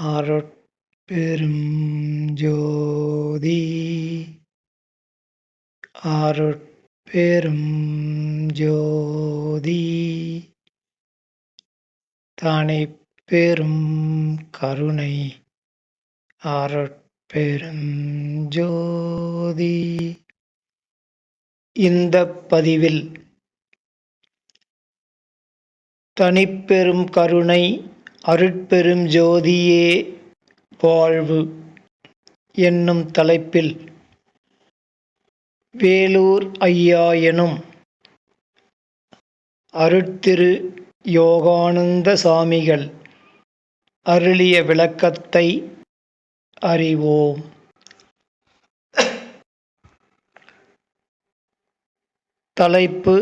அருட்பெரும் ஜோதி. அருட்பெரும் ஜோதி. தனிப்பெரும் கருணை. அருட்பெரும் ஜோதி. இந்த பதிவில் தனிப்பெரும் கருணை அருட்பெரும் ஜோதியே வாழ்வு என்னும் தலைப்பில் வேலூர் ஐயா எனும் அருட்திரு யோகானந்த சாமிகள் அருளிய விளக்கத்தை அறிவோம். தலைப்பு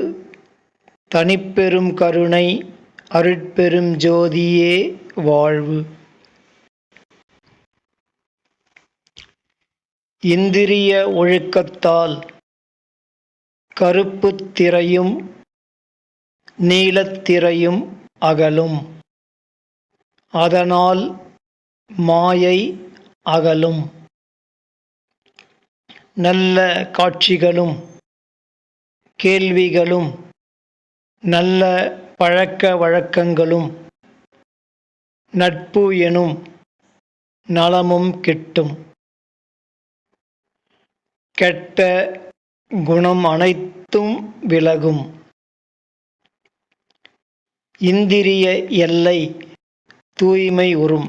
தனிப்பெரும் கருணை அருட்பெரும் ஜோதியே வாழ்வு. இந்திரிய ஒழுக்கத்தால் கருப்புத் திரையும் நீலத்திரையும் அகலும். அதனால் மாயை அகலும். நல்ல காட்சிகளும் கேள்விகளும் நல்ல பழக்க வழக்கங்களும் நட்பு எனும் நலமும் கிட்டும். கெட்ட குணம் அனைத்தும் விலகும். இந்திரிய எல்லை தூய்மை உறும்.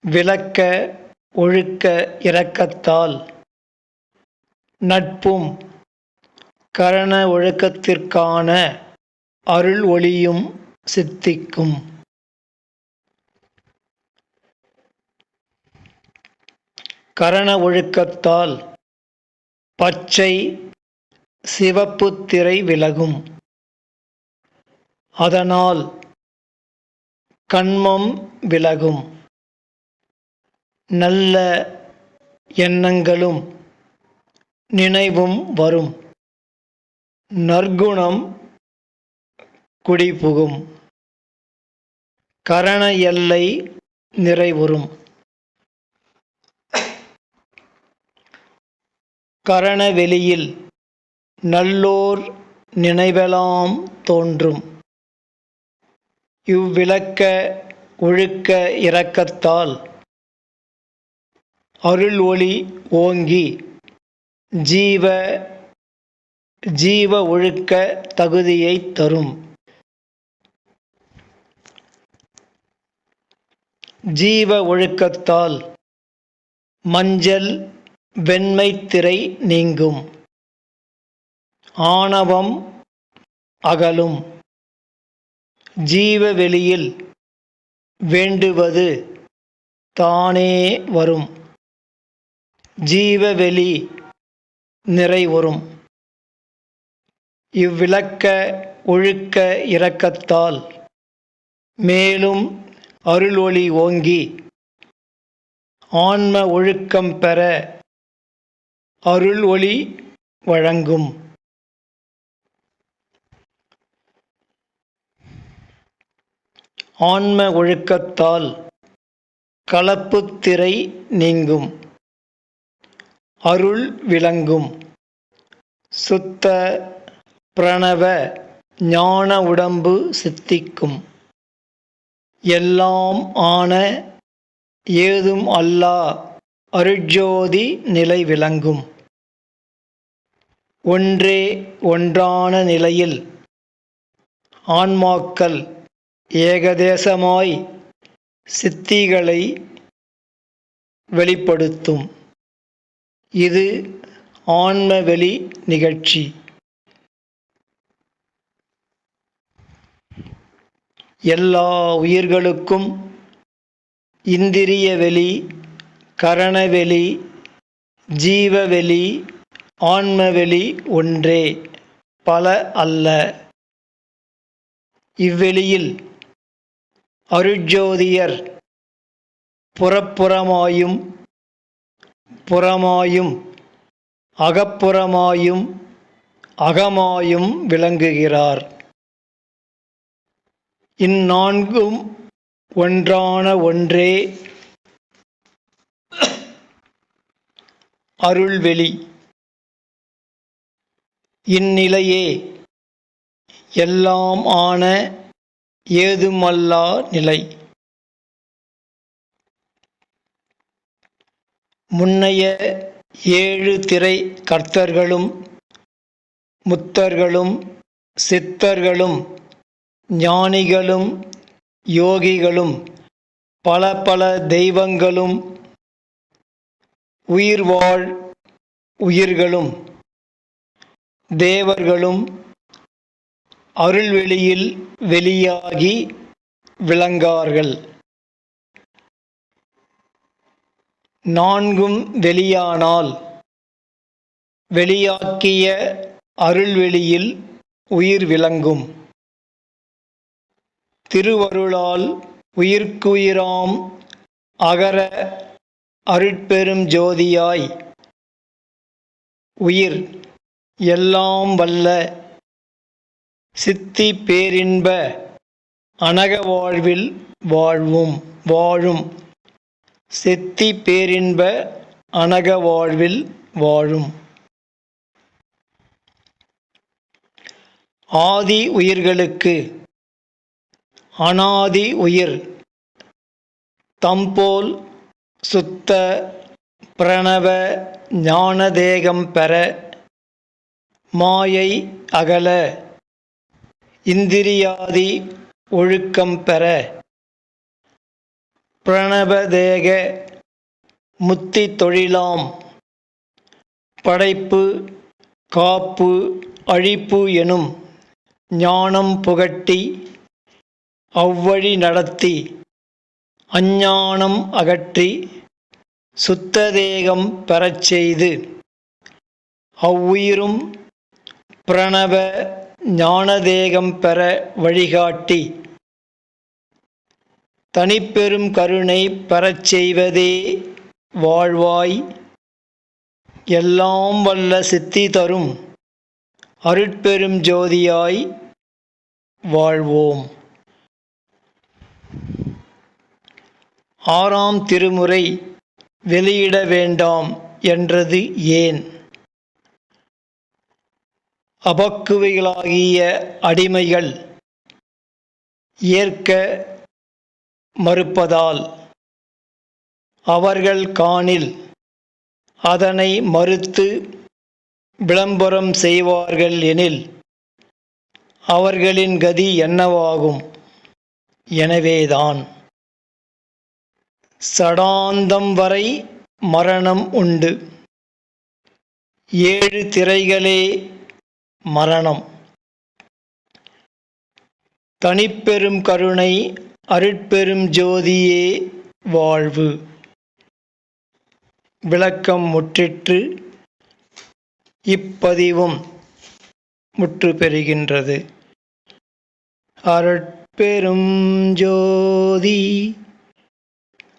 விளக்க ஒழுக்க இரக்கத்தால் நட்பும் கரண ஒழுக்கத்திற்கான அருள் ஒளியும் சித்திக்கும். கரண ஒழுக்கத்தால் பச்சை சிவப்பு திரை விலகும். அதனால் கண்மம் விலகும். நல்ல எண்ணங்களும் நினைவும் வரும். நற்குணம் குடிபுகும். கரண எல்லை நிறைவுறும். கரண வெளியில் நல்லோர் நினைவெலாம் தோன்றும். இவ்விளக்க ஒழுக்க இரக்கத்தால் அருள் ஒளி ஓங்கி ஜீவ ஜீவ ஒழுக்க தகுதியை தரும். ஜீவ ஒழுக்கத்தால் மஞ்சள் வெண்மை திரை நீங்கும். ஆணவம் அகலும். ஜீவ வெளியில் வேண்டுவது தானே வரும். ஜீவவெளி நிறைவரும் இவ்விளக்க ஒழுக்க இரக்கத்தால் மேலும் அருள் ஒளி ஓங்கி ஆன்ம ஒழுக்கம் பெற அருள் ஒளி வழங்கும். ஆன்ம ஒழுக்கத்தால் கலப்புத்திரை நீங்கும். அருள் விளங்கும். சுத்த பிரணவ ஞான உடம்பு சித்திக்கும். எல்லாம் ஆன ஏதும் அல்லா அருட்ஜோதி நிலை விளங்கும். ஒன்றே ஒன்றான நிலையில் ஆன்மாக்கள் ஏகதேசமாய் சித்திகளை வெளிப்படுத்தும். இது ஆன்மவெளி நிகழ்ச்சி. எல்லா உயிர்களுக்கும் இந்திரிய வெளி கரணவெளி ஜீவவெளி ஆன்மவெளி ஒன்றே பல அல்ல. இவ்வெளியில் அருட்ஜோதியர் புறப்புறமாயும் புறமாயும் அகப்புறமாயும் அகமாயும் விளங்குகிறார். இந்நான்கும் ஒன்றான ஒன்றே அருள்வெளி. இந்நிலையே எல்லாம் ஆன ஏதுமல்லா நிலை. முன்னைய ஏழு திரை கர்த்தர்களும் முத்தர்களும் சித்தர்களும் ஞானிகளும் யோகிகளும் பல பல தெய்வங்களும் உயிர்வாழ் உயிர்களும் தேவர்களும் அருள்வெளியில் வெளியாகி விளங்கார்கள். நான்கும் வெளியானால் வெளியாக்கிய அருள்வெளியில் உயிர் விளங்கும். திருவருளால் உயிர்க்குயிராம் அகர அருட்பெரும் ஜோதியாய். உயிர் எல்லாம் வல்ல சித்தி பேரின்ப அனக வாழ்வில் வாழ்வும் வாழும். சித்தி பேரின்ப அனக வாழ்வில் வாழும். ஆதி உயிர்களுக்கு அனாதி உயிர். தம்போல் சுத்த பிரணவ ஞானதேகம் பெற மாயை அகல. இந்திரியாதி ஒழுக்கம் பெற பிரணவதேக முத்தி தொழிலாம். படைப்பு காப்பு அழிப்பு எனும் ஞானம் புகட்டி அவ்வழி நடத்தி அஞ்ஞானம் அகற்றி சுத்ததேகம் பெறச் செய்து அவ்வுயிரும் பிரணவ ஞானதேகம் பெற வழிகாட்டி தனிப்பெரும் கருணை பெறச் செய்வதே வாழ்வாய். எல்லாம் வல்ல சித்தி தரும் அருட்பெரும் ஜோதியாய் வாழ்வோம். ஆறாம் திருமுறை வெளியிட வேண்டாம் என்றது ஏன்? அபக்குவைகளாகிய அடிமைகள் ஏற்க மறுப்பதால் அவர்கள் காணில் அதனை மறுத்து விளம்பரம் செய்வார்கள் எனில் அவர்களின் கதி என்னவாகும்? எனவேதான். சடாந்தம் வரை மரணம் உண்டு. ஏழு திரைகளே மரணம். தனிப்பெரும் கருணை அருட்பெரும் ஜோதியே வாழ்வு. விளக்கம் முற்றிற்று இப்பதிவும் முற்று பெறுகின்றது. அருட்பெரும் ஜோதி